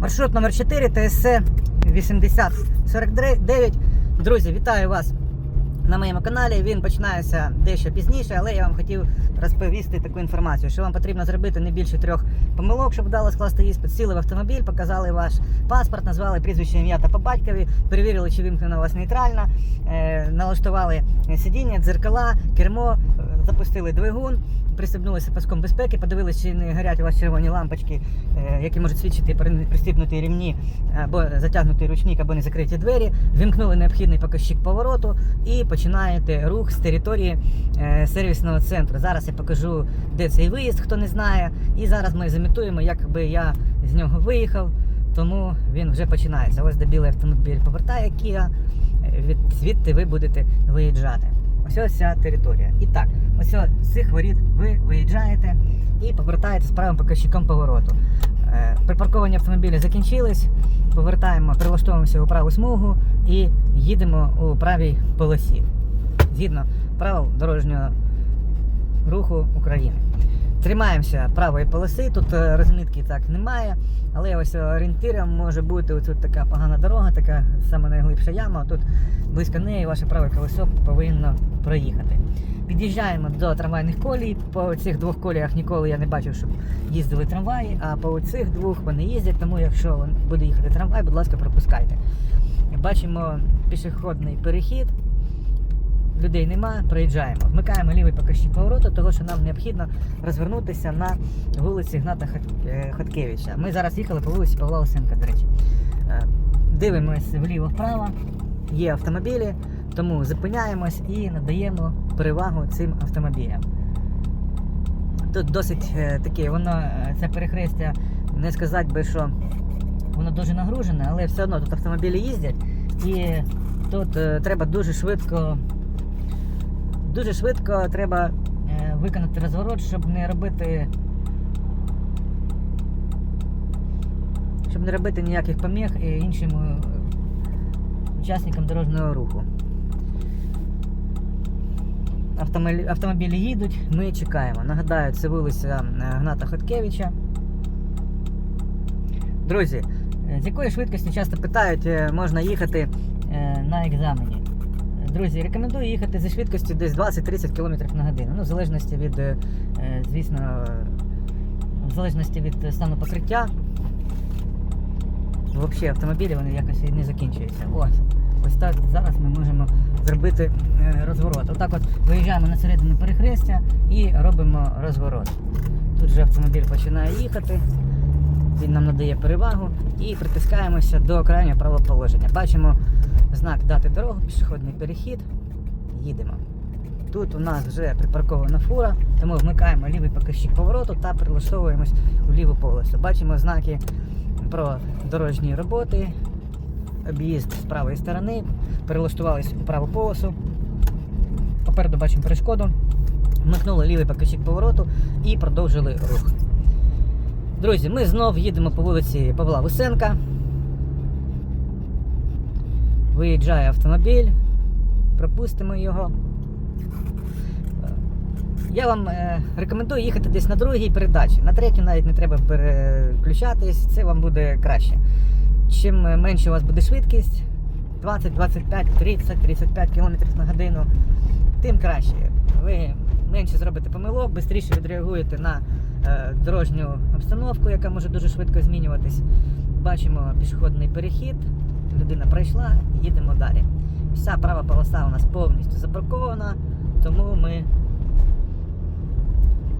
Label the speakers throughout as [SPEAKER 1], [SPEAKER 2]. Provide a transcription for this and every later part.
[SPEAKER 1] Маршрут номер 4 ТСЦ 8049. Друзі, вітаю вас на моєму каналі. Він починається дещо пізніше, але я вам хотів розповісти таку інформацію, що вам потрібно зробити не більше трьох помилок, щоб вдало скласти іспит. Сіли в автомобіль, показали ваш паспорт, назвали прізвище ім'я та по батькові, перевірили, чи вимкнена у вас нейтральна, е, налаштували сидіння, дзеркала, кермо, запустили двигун. Пристебнулися паском безпеки, подивилися, чи не горять у вас червоні лампочки, е, які можуть свідчити пристібнутий ремні або затягнутий ручник, або не закриті двері. Вімкнули необхідний показчик повороту і починаєте рух з території е, сервісного центру. Зараз я покажу, де цей виїзд, хто не знає. І зараз ми замітуємо, якби я з нього виїхав, тому він вже починається. Ось де білий автомобіль повертає Kia, е, від звідти ви будете виїжджати. Ось ось територія. І так, ось з цих воріт ви виїжджаєте і повертаєте з правим показчиком повороту. Е, Припарковані автомобілі закінчились, повертаємо, прилаштовуємося у праву смугу і їдемо у правій полосі. Згідно правил дорожнього руху України. Тримаємося правої полоси, тут е, розмітки так немає, але ось орієнтиром може бути тут така погана дорога, така саме найглибша яма. Тут близько неї ваше праве колесо повинно проїхати. Під'їжджаємо до трамвайних колій. По цих двох коліях ніколи я не бачив, щоб їздили трамваї, а по цих двох вони їздять, тому якщо буде їхати трамвай, будь ласка, пропускайте. Бачимо пішохідний перехід. Людей нема, проїжджаємо. Вмикаємо лівий показчик повороту, тому що нам необхідно розвернутися на вулиці Гната е, Хаткевича. Ми зараз їхали по вулиці Павла Осенка, до речі. Е, Дивимось вліво-вправо, є автомобілі, тому зупиняємось і надаємо перевагу цим автомобілям. Тут досить е, таке, воно це перехрестя, не сказати би, що воно дуже нагружене, але все одно тут автомобілі їздять і тут треба дуже швидко дуже швидко треба е, виконати розворот, щоб не робити. Щоб не робити ніяких поміг іншим е, учасникам дорожнього руху. Автомобілі, їдуть, ми чекаємо. Нагадаю, це вулиця е, Гната Хоткевича. Друзі, з якої швидкості часто питають, можна їхати на екзамені. Друзі, рекомендую їхати зі швидкістю десь 20-30 км на годину. Ну, в залежності від, е, е, звісно, в залежності від стану покриття. Взагалі автомобілі вони якось і не закінчуються. Ось. Ось так зараз ми можемо зробити е, розворот. Отак от виїжджаємо на середину перехрестя і робимо розворот. Тут же автомобіль починає їхати, він нам надає перевагу і притискаємося до крайнього правоположення. Бачимо знак дати дорогу, пішохідний перехід. Їдемо. Тут у нас вже припаркована фура, тому вмикаємо лівий показчик повороту та прилаштовуємось у ліву полосу. Бачимо знаки про дорожні роботи, об'їзд з правої сторони, перелаштувалися у праву полосу. Попереду бачимо перешкоду. Вмикнули лівий показчик повороту і продовжили рух. Друзі, ми знов їдемо по вулиці Павла Вусенка. Виїжджає автомобіль, пропустимо його. Я вам е, рекомендую їхати десь на другій передачі. На третю навіть не треба переключатись, це вам буде краще. Чим е, менше у вас буде швидкість, 20, 25, 30, 35 км на годину, тим краще. Ви менше зробите помилок, швидше відреагуєте на е, дорожню обстановку, яка може дуже швидко змінюватись. Бачимо пішохідний перехід, людина пройшла, їдемо далі. Вся права полоса у нас повністю запаркована, тому ми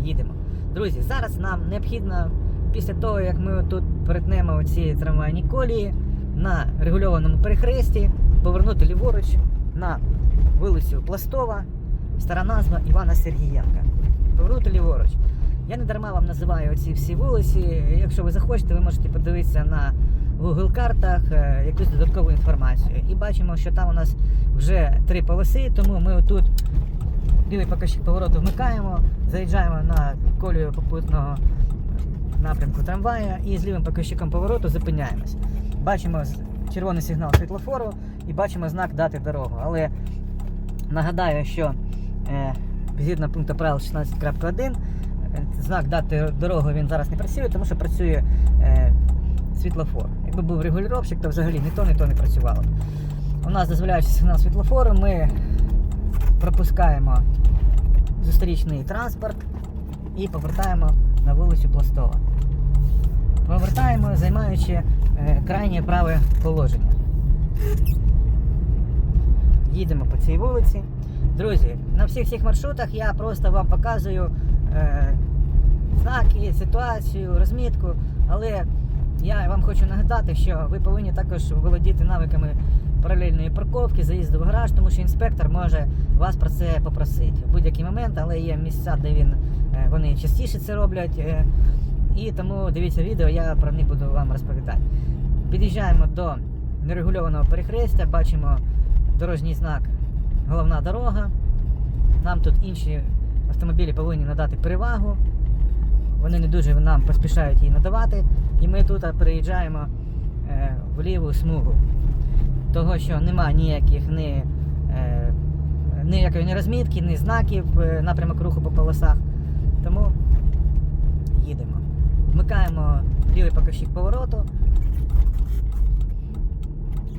[SPEAKER 1] їдемо. Друзі, зараз нам необхідно після того, як ми тут перетнемо оці трамвайні колії на регульованому перехресті, повернути ліворуч на вулицю Пластова, стара назва Івана Сергієнка. Повернути ліворуч. Я не дарма вам називаю оці всі вулиці. Якщо ви захочете, ви можете подивитися на Google картах е, якусь додаткову інформацію. І бачимо, що там у нас вже три полоси, тому ми отут лівий показчик повороту вмикаємо, заїжджаємо на колію попутного напрямку трамвая і з лівим показчиком повороту зупиняємось. Бачимо червоний сигнал світлофору і бачимо знак дати дорогу. Але нагадаю, що е, згідно пункту правил 16.1 е, знак дати дорогу він зараз не працює, тому що працює е, світлофор. Якби був регулюровщик, то взагалі ні то, ні то не працювало. У нас дозволяючи сигнал світлофору, ми пропускаємо зустрічний транспорт і повертаємо на вулицю Пластова. Повертаємо, займаючи е, крайнє праве положення. Їдемо по цій вулиці. Друзі, на всіх цих маршрутах я просто вам показую е, знаки, ситуацію, розмітку, але я вам хочу нагадати, що ви повинні також володіти навиками паралельної парковки, заїзду в гараж, тому що інспектор може вас про це попросити в будь-який момент, але є місця, де він, е, вони частіше це роблять. е, і тому дивіться відео, я про них буду вам розповідати. Під'їжджаємо до нерегульованого перехрестя, бачимо дорожній знак головна дорога. Нам тут інші автомобілі повинні надати перевагу. Вони не дуже нам поспішають її надавати. І ми тут переїжджаємо е, в ліву смугу. Того, що нема ніяких ні, е, ніякої ні розмітки, ні знаків, е, напрямок руху по полосах. Тому їдемо. Вмикаємо лівий покажчик повороту.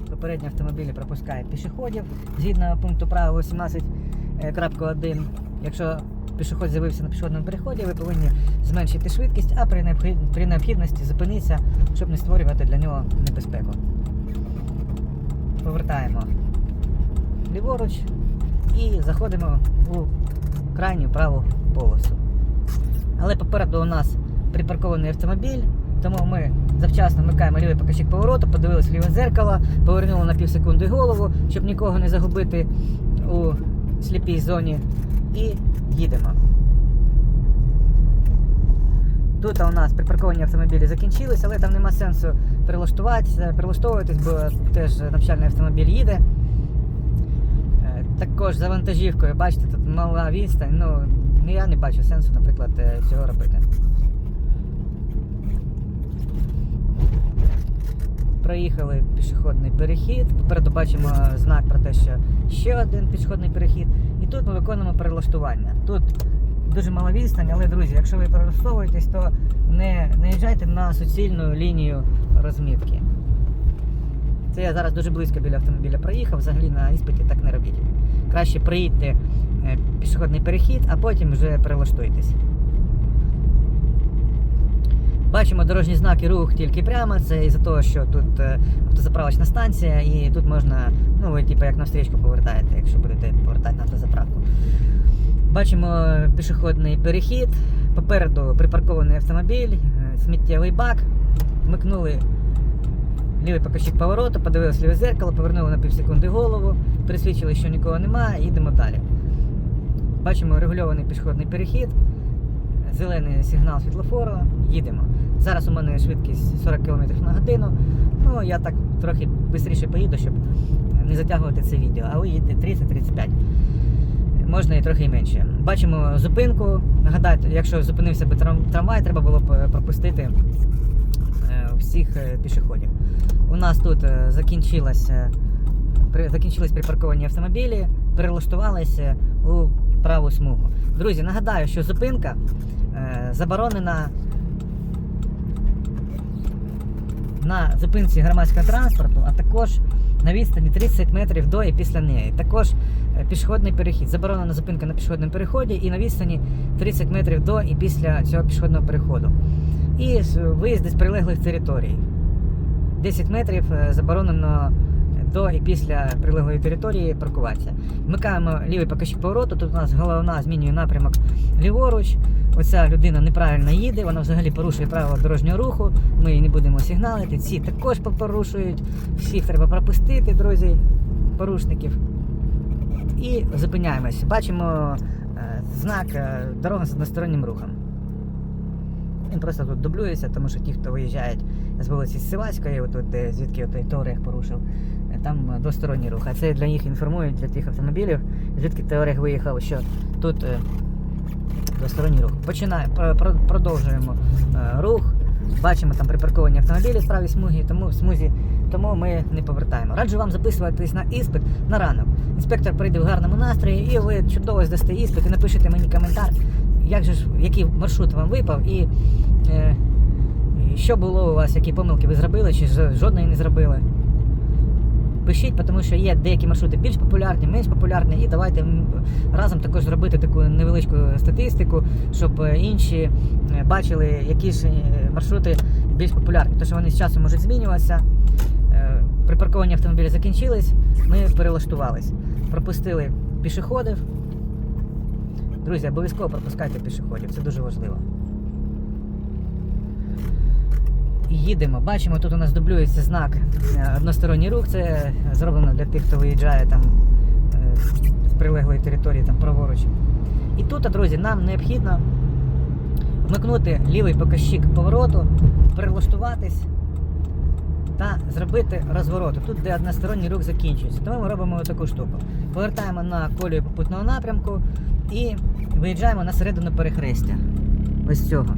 [SPEAKER 1] Попередні автомобілі пропускають пішоходів згідно пункту правил 18.1. Якщо пішоход з'явився на пішохідному переході, ви повинні зменшити швидкість, а при, необхід... при необхідності зупинитися, щоб не створювати для нього небезпеку. Повертаємо ліворуч і заходимо у крайню праву полосу. Але попереду у нас припаркований автомобіль, тому ми завчасно вмикаємо лівий покажчик повороту, подивилися ліве дзеркало, повернули на пів секунди голову, щоб нікого не загубити у сліпій зоні. І їдемо. Тут у нас припарковані автомобілі закінчились, але там нема сенсу прилаштуватися, прилаштовуватись, бо теж навчальний автомобіль їде. Е, Також за вантажівкою, бачите, тут мала відстань. Ну, ну, я не бачу сенсу, наприклад, е, цього робити. Проїхали пішохідний перехід. Попереду бачимо знак про те, що ще один пішохідний перехід. Тут ми виконуємо перелаштування. Тут дуже мала відстань, але друзі, якщо ви перелаштовуєтесь, то не, не їжджайте на суцільну лінію розмітки. Це я зараз дуже близько біля автомобіля проїхав, взагалі на іспиті так не робіть. Краще проїдьте е, пішохідний перехід, а потім вже перелаштуйтесь. Бачимо дорожні знаки рух тільки прямо. Це із-за того, що тут е, автозаправочна станція, і тут можна, ну ви типу як на стрічку повертаєте, якщо будете повертати на автозаправку. Бачимо пішохідний перехід. Попереду припаркований автомобіль, е, сміттєвий бак. Вмикнули лівий покажчик повороту, подивилися ліве зеркало, повернули на півсекунди голову, пересвідчили, що нікого немає, і їдемо далі. Бачимо регульований пішохідний перехід, зелений сигнал світлофору, їдемо. Зараз у мене швидкість 40 км на годину. Ну, я так трохи швидше поїду, щоб не затягувати це відео, а ви їдете 30-35. Можна і трохи менше. Бачимо зупинку. Нагадайте, якщо зупинився би трамвай, треба було б е, пропустити е, всіх е, пішоходів. У нас тут закінчилося, закінчились припарковані автомобілі, перелаштувалися у праву смугу. Друзі, нагадаю, що зупинка заборонена на зупинці громадського транспорту, а також на відстані 30 метрів до і після неї. Також е, пішохідний перехід. Заборонена зупинка на пішохідному переході і на відстані 30 метрів до і після цього пішохідного переходу. І виїзди з прилеглих територій. 10 метрів е, заборонено до і після прилеглої території паркуватися. Вмикаємо лівий покажчик повороту. Тут у нас головна змінює напрямок ліворуч. Оця людина неправильно їде, вона взагалі порушує правила дорожнього руху. Ми її не будемо сигналити. Ці також порушують. Всіх треба пропустити, друзі, порушників. І зупиняємось. Бачимо е, знак е, дорога з одностороннім рухом. Він просто тут дублюється, тому що ті, хто виїжджають з вулиці Сивацької, отут, звідки той Теорег порушив, там е, двосторонній рух. А це для них інформують, для тих автомобілів, звідки Теорег виїхав, що тут е, двосторонній рух. Починаємо, про- про- продовжуємо е, рух. Бачимо там припарковані автомобілі з правій смуги, тому смузі, тому ми не повертаємо. Раджу вам записуватись на іспит на ранок. Інспектор прийде в гарному настрої, і ви чудово здасте іспит і напишете мені коментар, як же ж, який маршрут вам випав, і е, що було у вас, які помилки ви зробили, чи жодної не зробили. Пишіть, тому що є деякі маршрути більш популярні, менш популярні, і давайте разом також зробити таку невеличку статистику, щоб е, інші е, бачили, які ж е, маршрути більш популярні. Тому що вони з часом можуть змінюватися. Припарковані автомобілі закінчились, ми перелаштувались. Пропустили пішоходів. Друзі, обов'язково пропускайте пішоходів, це дуже важливо. І їдемо. Бачимо, тут у нас дублюється знак е, односторонній рух. Це зроблено для тих, хто виїжджає там е, з прилеглої території там праворуч. І тут, друзі, нам необхідно вмикнути лівий показчик повороту, перелаштуватись та зробити розворот. Тут, де односторонній рух закінчується. Тому ми робимо таку штуку. Повертаємо на колію попутного напрямку і виїжджаємо на середину перехрестя. Ось цього.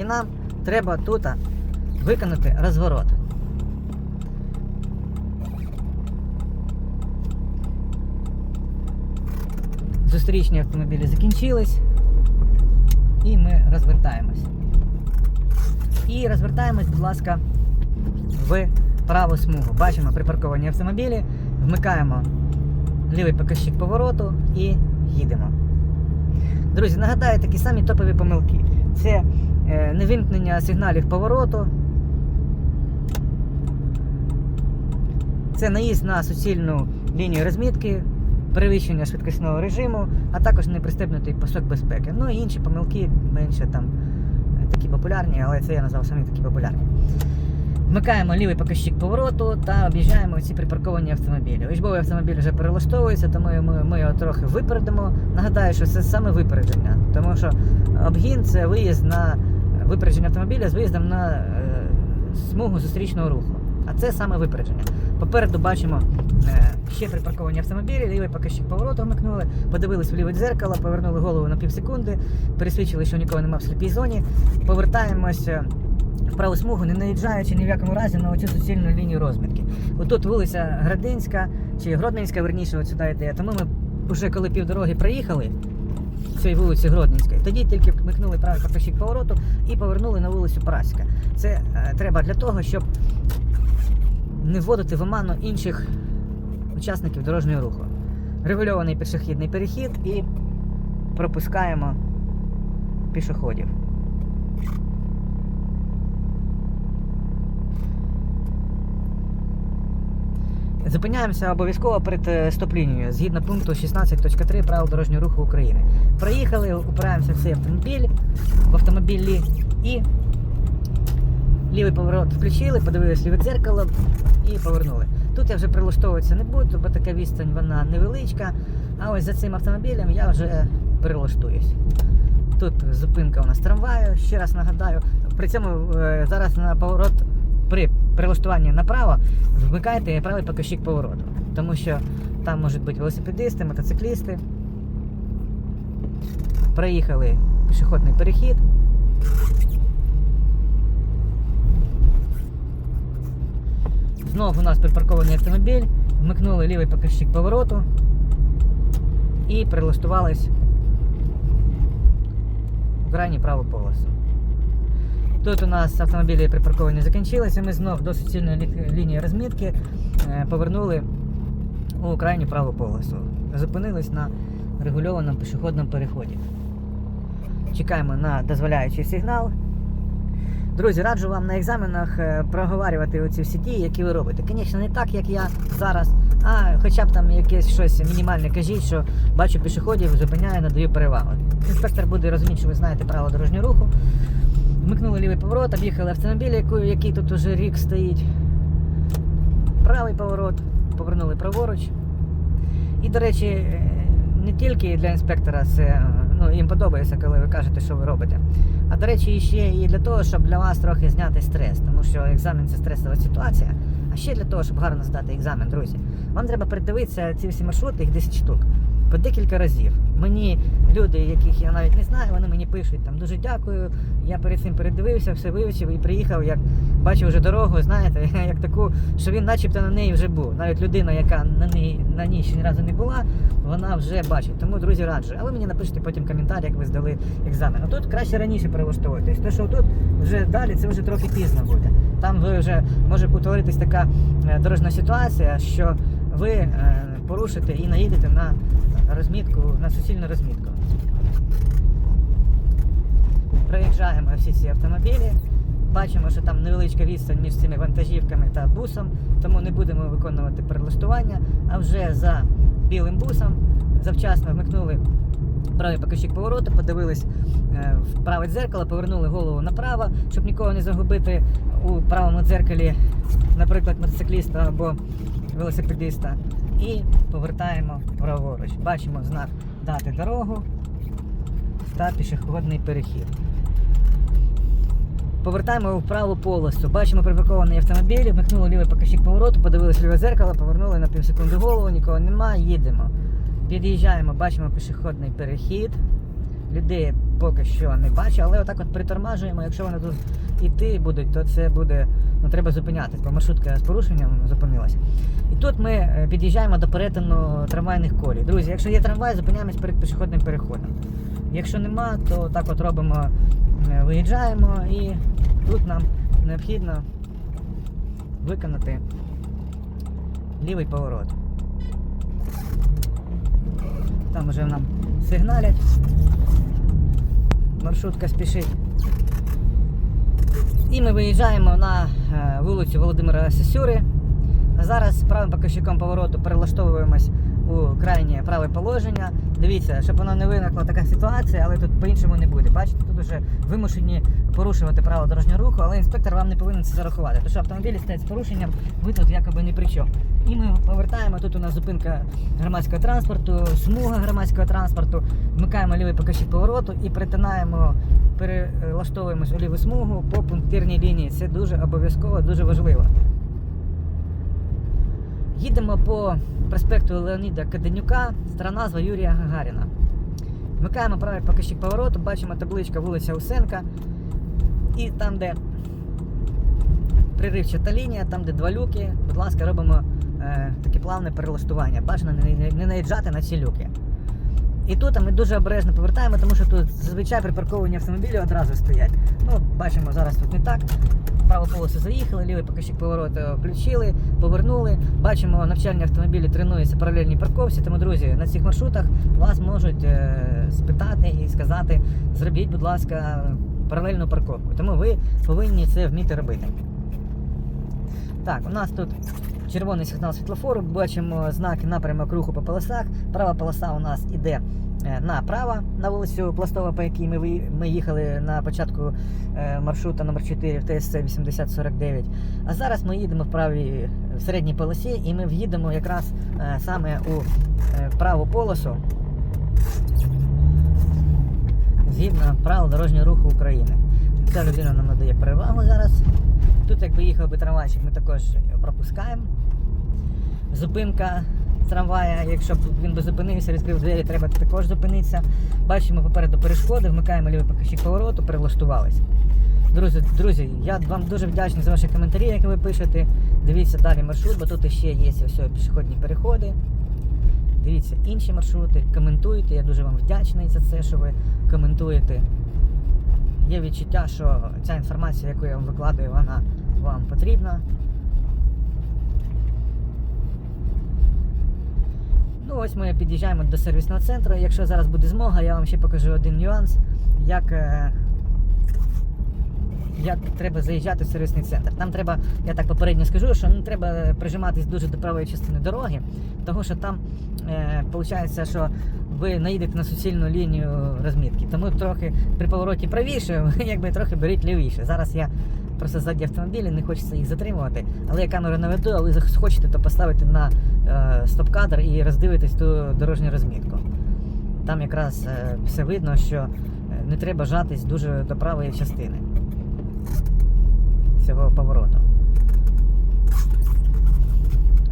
[SPEAKER 1] І нам треба тут виконати розворот. Зустрічні автомобілі закінчились. І ми розвертаємось. І розвертаємось, будь ласка, в праву смугу. Бачимо припарковані автомобілі, вмикаємо лівий показчик повороту і їдемо. Друзі, нагадаю такі самі топові помилки. Це е, невимкнення сигналів повороту. Це наїзд на суцільну лінію розмітки, перевищення швидкісного режиму, а також непристебнутий пасок безпеки. Ну і інші помилки менше там е, такі популярні, але це я назвав самі такі популярні. Вмикаємо лівий показчик повороту та об'їжджаємо ці припарковані автомобілі. Учбовий автомобіль вже перелаштовується, тому ми, ми його трохи випередимо. Нагадаю, що це саме випередження, тому що обгін це виїзд на випередження автомобіля з виїздом на е, смугу зустрічного руху. А це саме випередження. Попереду бачимо е, ще припарковані автомобілі, лівий показчик повороту вмикнули, подивились в ліве дзеркало, повернули голову на пів секунди, пересвідчили, що нікого немає в сліпій зоні. Повертаємося в праву смугу, не наїжджаючи ні в якому разі на оцю суцільну лінію розмітки. Отут вулиця Градинська чи Гродненська, верніше, от сюди йде. Тому ми вже коли півдороги проїхали цієї вулиці Гродненської, тоді тільки вмикнули правий показчик повороту і повернули на вулицю Праська. Це е, треба для того, щоб не вводити в оману інших учасників дорожнього руху. Регульований пішохідний перехід і пропускаємо пішоходів. Зупиняємося обов'язково перед е, стоп-лінією згідно пункту 16.3 правил дорожнього руху України. Проїхали, упираємося в цей автомобіль в автомобілі і лівий поворот включили, подивилися ліве дзеркало і повернули. Тут я вже прилаштовуватися не буду, бо така відстань вона невеличка. А ось за цим автомобілем я вже перелаштуюсь. Тут зупинка у нас трамваю, ще раз нагадаю. При цьому е, зараз на поворот при прилаштуванні направо вмикайте правий показчик повороту. Тому що там можуть бути велосипедисти, мотоциклісти. Проїхали пішохідний перехід. Знову у нас припаркований автомобіль, вмикнули лівий показчик повороту і прилаштувались в крайню праву полосу. Тут у нас автомобілі припарковані закінчилися, ми знов до суцільної лі- лінії розмітки е, повернули у крайню праву полосу. Зупинились на регульованому пішохідному переході. Чекаємо на дозволяючий сигнал. Друзі, раджу вам на екзаменах е, проговорювати оці всі дії, які ви робите. Звісно, не так, як я зараз, а хоча б там якесь щось мінімальне кажіть, що бачу пішоходів, зупиняю, надаю перевагу. Інспектор буде розуміти, що ви знаєте правила дорожнього руху. Вмикнули лівий поворот, об'їхали автомобіль, який, який тут уже рік стоїть. Правий поворот, повернули праворуч. І, до речі, е, не тільки для інспектора це е, ну, їм подобається, коли ви кажете, що ви робите. А до речі, ще і для того, щоб для вас трохи зняти стрес, тому що екзамен це стресова ситуація. А ще для того, щоб гарно здати екзамен, друзі. Вам треба передивитися ці всі маршрути, їх 10 штук. По декілька разів. Мені люди, яких я навіть не знаю, вони мені пишуть там дуже дякую. Я перед цим передивився, все вивчив і приїхав, як бачив вже дорогу, знаєте, як таку, що він начебто на неї вже був. Навіть людина, яка на ній на ній ще ні разу не була, вона вже бачить. Тому, друзі, раджу. А ви мені напишіть потім коментар, як ви здали екзамен. А тут краще раніше перелаштовувати. Тобто, те, що тут вже далі, це вже трохи пізно буде. Там ви вже може утворитись така е, дорожня ситуація, що ви е, порушите і наїдете на розмітку, на суцільну розмітку. Проїжджаємо всі ці автомобілі. Бачимо, що там невеличка відстань між цими вантажівками та бусом, тому не будемо виконувати перелаштування. А вже за білим бусом завчасно вмикнули правий покажчик повороту, подивились е, в праве дзеркало, повернули голову направо, щоб нікого не загубити у правому дзеркалі, наприклад, мотоцикліста або велосипедиста. І повертаємо праворуч. Бачимо знак дати дорогу та пішохідний перехід. Повертаємо в праву полосу. Бачимо припаркований автомобіль, вмикнули лівий покажчик повороту, подивилися ліве зеркало, повернули на півсекунди голову, нікого нема, їдемо. Під'їжджаємо, бачимо пішохідний перехід. Людей поки що не бачу, але отак от притормажуємо. Якщо вони тут іти будуть, то це буде. Ну, треба зупинятись, бо маршрутка з порушенням зупинилася. І тут ми е, під'їжджаємо до перетину трамвайних колій. Друзі, якщо є трамвай, зупиняємось перед пішохідним переходом. Якщо нема, то так от робимо, е, виїжджаємо і тут нам необхідно виконати лівий поворот. Там вже нам сигналять. Маршрутка спішить. І ми виїжджаємо на е, вулицю Володимира Сесюри. Зараз правим покажчиком повороту перелаштовуємось у крайнє праве положення. Дивіться, щоб воно не виникла така ситуація, але тут по-іншому не буде. Бачите, тут вже вимушені порушувати право дорожнього руху, але інспектор вам не повинен це зарахувати. Тому що автомобілі стоять з порушенням, ви тут якоби не при чому. І ми повертаємо. Тут у нас зупинка громадського транспорту, смуга громадського транспорту. Вмикаємо лівий покажчик повороту і перетинаємо, перелаштовуємось у ліву смугу по пунктирній лінії. Це дуже обов'язково, дуже важливо. Їдемо по проспекту Леоніда Каденюка, сторона назва Юрія Гагаріна. Вмикаємо правий покажчик повороту, бачимо табличка вулиця Усенка. І там, де приривчата лінія, там, де два люки, будь ласка, робимо е, таке плавне перелаштування. Бажано не, не, не наїжджати на ці люки. І тут ми дуже обережно повертаємо, тому що тут зазвичай припарковані автомобілі одразу стоять. Ну, бачимо, зараз тут не так. Праву полосу заїхали, лівий покажчик повороту включили, повернули. Бачимо, навчальні автомобілі тренуються в паралельній парковці. Тому, друзі, на цих маршрутах вас можуть е, спитати і сказати, зробіть, будь ласка, паралельну парковку. Тому ви повинні це вміти робити. Так, у нас тут червоний сигнал світлофору, бачимо знаки напрямок руху по полосах. Права полоса у нас іде е, направо на вулицю Пластова, по якій ми, ми їхали на початку е, маршрута номер 4 в ТСЦ 8049. А зараз ми їдемо в правій в середній полосі і ми в'їдемо якраз е, саме у праву полосу згідно правил дорожнього руху України. Ця людина нам надає перевагу зараз. Тут, якби їхав би трамвайчик, ми також пропускаємо. Зупинка трамвая, якщо б він би зупинився, відкрив двері, треба також зупинитися. Бачимо попереду перешкоди, вмикаємо лівий покажчик повороту, перелаштувалися. Друзі, друзі, я вам дуже вдячний за ваші коментарі, які ви пишете. Дивіться далі маршрут, бо тут ще є ось пішохідні переходи. Дивіться інші маршрути, коментуйте. Я дуже вам вдячний за це, що ви коментуєте. Є відчуття, що ця інформація, яку я вам викладаю, вона вам потрібна. Ну, ось ми під'їжджаємо до сервісного центру. Якщо зараз буде змога, я вам ще покажу один нюанс, як, е, як треба заїжджати в сервісний центр. Нам треба, я так попередньо скажу, що не треба прижиматись дуже до правої частини дороги, тому що там е, виходить, що ви наїдете на суцільну лінію розмітки. Тому трохи при повороті правіше, якби трохи беріть лівіше. Зараз я просто ззаді автомобілі, не хочеться їх затримувати. Але я камеру наведу, а ви захочете, то поставити на е, стоп-кадр і роздивитись ту дорожню розмітку. Там якраз е, все видно, що е, не треба жатись дуже до правої частини цього повороту.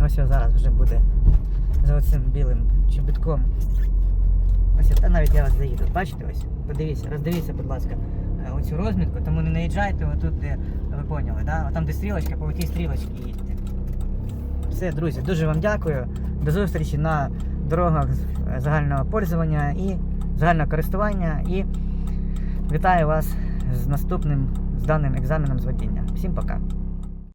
[SPEAKER 1] Ось зараз вже буде за оцим білим чобітком. Ось та навіть я вас заїду. Бачите ось? Подивіться, роздивіться, будь ласка, оцю розмітку, тому не наїжджайте отут, де ви поняли, да? там де стрілочка, по тій стрілочці їдьте. Все, друзі, дуже вам дякую. До зустрічі на дорогах загального пользування і загального користування. І вітаю вас з наступним зданим екзаменом з водіння. Всім пока.